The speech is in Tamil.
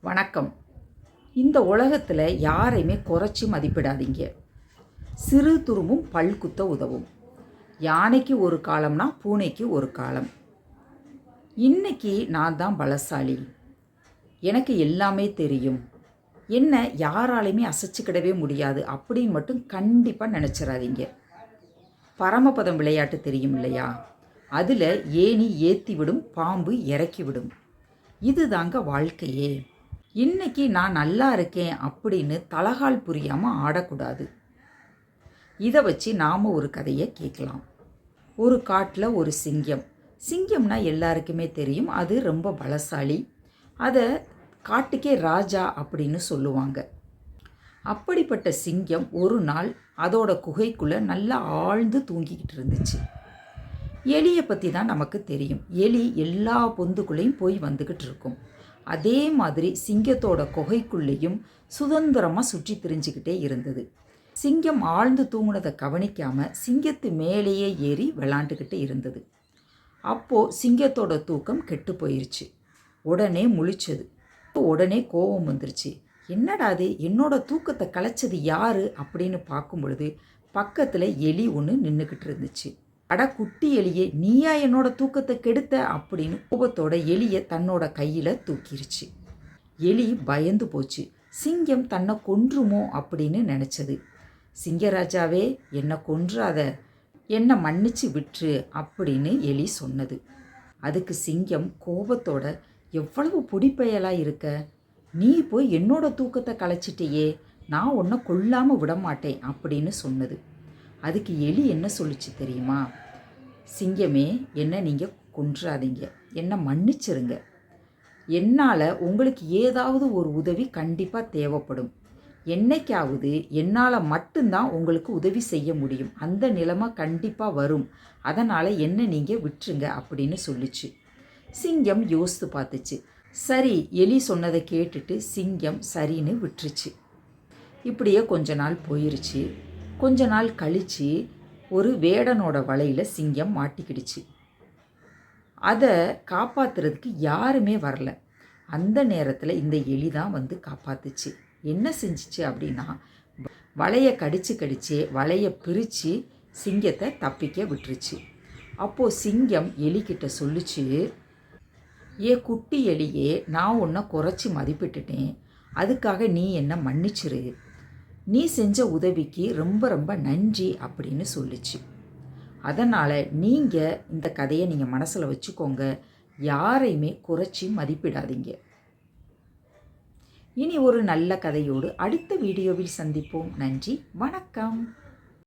வணக்கம். இந்த உலகத்தில் யாரையுமே குறைச்சி மதிப்பிடாதீங்க. சிறு துரும்பும் பல் குத்த உதவும். யானைக்கு ஒரு காலம்னா பூனைக்கு ஒரு காலம். இன்னைக்கு நான் தான் பலசாலி. எனக்கு எல்லாமே தெரியும். என்ன யாராலையுமே அசைச்சிக்கிடவே முடியாது அப்படின்னு மட்டும் கண்டிப்பாக நினச்சிடாதீங்க. பரமபதம் விளையாட்டு தெரியும் இல்லையா? அதில் ஏணி ஏற்றி விடும் பாம்பு இறக்கி விடும். இதுதாங்க வாழ்க்கையே. இன்னைக்கு நான் நல்லா இருக்கேன் அப்படின்னு தலகால் புரியாமல் ஆடக்கூடாது. இதை வச்சு நாம் ஒரு கதையை கேட்கலாம். ஒரு காட்டில் ஒரு சிங்கம். சிங்கம்னா எல்லாருக்குமே தெரியும். அது ரொம்ப பலசாலி. அதை காட்டுக்கே ராஜா அப்படின்னு சொல்லுவாங்க. அப்படிப்பட்ட சிங்கம் ஒரு நாள் அதோட குகைக்குள்ளே நல்லா ஆழ்ந்து தூங்கிக்கிட்டு இருந்துச்சு. எலியை பற்றி தான் நமக்கு தெரியும். எலி எல்லா பொந்துக்குள்ளேயும் போய் வந்துக்கிட்டு இருக்கும். அதே மாதிரி சிங்கத்தோட குகைக்குள்ளேயும் சுதந்திரமாக சுற்றி திரிஞ்சுக்கிட்டே இருந்தது. சிங்கம் ஆழ்ந்து தூங்குனதை கவனிக்காமல் சிங்கத்து மேலேயே ஏறி விளாண்டுக்கிட்டு இருந்தது. அப்போது சிங்கத்தோட தூக்கம் கெட்டு போயிருச்சு. உடனே முழிச்சது. உடனே கோபம் வந்துருச்சு. என்னடா அது என்னோட தூக்கத்தை கலைச்சது யாரு? அப்படின்னு பார்க்கும் பொழுது பக்கத்தில் எலி ஒன்று நின்றுக்கிட்டு இருந்துச்சு. அட குட்டி எலியே நீயா என்னோட தூக்கத்தை கெடுத்த? அப்படின்னு கோபத்தோட எலியை தன்னோட கையில் தூக்கிருச்சு. எலி பயந்து போச்சு. சிங்கம் தன்னை கொன்றுமோ அப்படின்னு நினச்சது. சிங்கராஜாவே என்னை கொன்றாத. என்னை மன்னிச்சு விட்டுரு அப்படின்னு எலி சொன்னது. அதுக்கு சிங்கம் கோபத்தோட எவ்வளவு பொடிப்பயலாக இருக்க? நீ போய் என்னோட தூக்கத்தை கலைச்சிட்டியே. நான் உன்னை கொல்லாமல் விட மாட்டேன் அப்படின்னு சொன்னது. அதுக்கு எலி என்ன சொல்லுச்சு தெரியுமா? சிங்கமே என்ன நீங்கள் கொன்றாதீங்க. என்னை மன்னிச்சிருங்க. என்னால் உங்களுக்கு ஏதாவது ஒரு உதவி கண்டிப்பாக தேவைப்படும். என்னைக்காவது என்னால் மட்டும்தான் உங்களுக்கு உதவி செய்ய முடியும். அந்த நிலைமை கண்டிப்பாக வரும். அதனால் என்ன நீங்கள் விட்டுருங்க அப்படின்னு சொல்லிச்சு. சிங்கம் யோசித்து பார்த்துச்சு. சரி எலி சொன்னதை கேட்டுட்டு சிங்கம் சரின்னு விட்டுருச்சு. இப்படியே கொஞ்ச நாள் போயிருச்சு. கொஞ்ச நாள் கழித்து ஒரு வேடனோட வலையில் சிங்கம் மாட்டிக்கிடுச்சு. அதை காப்பாத்துறதுக்கு யாருமே வரல. அந்த நேரத்தில் இந்த எலி தான் வந்து காப்பாத்துச்சு. என்ன செஞ்சிச்சு அப்படின்னா வலையை கடிச்சு கடிச்சு வலையை பிரித்து சிங்கத்தை தப்பிக்க விட்டுருச்சு. அப்போது சிங்கம் எலிக்கிட்ட சொல்லிச்சு ஏ குட்டி எலியே நான் உன்னை குறைச்சி மதிப்பிட்டுட்டேன். அதுக்காக நீ என்னை மன்னிச்சிரு. நீ செஞ்ச உதவிக்கு ரொம்ப ரொம்ப நன்றி அப்படின்னு சொல்லுச்சு. அதனால் நீங்கள் இந்த கதையை நீங்கள் மனசில் வச்சுக்கோங்க. யாரையுமே குறைச்சி மதிப்பிடாதீங்க. இனி ஒரு நல்ல கதையோடு அடுத்த வீடியோவில் சந்திப்போம். நன்றி. வணக்கம்.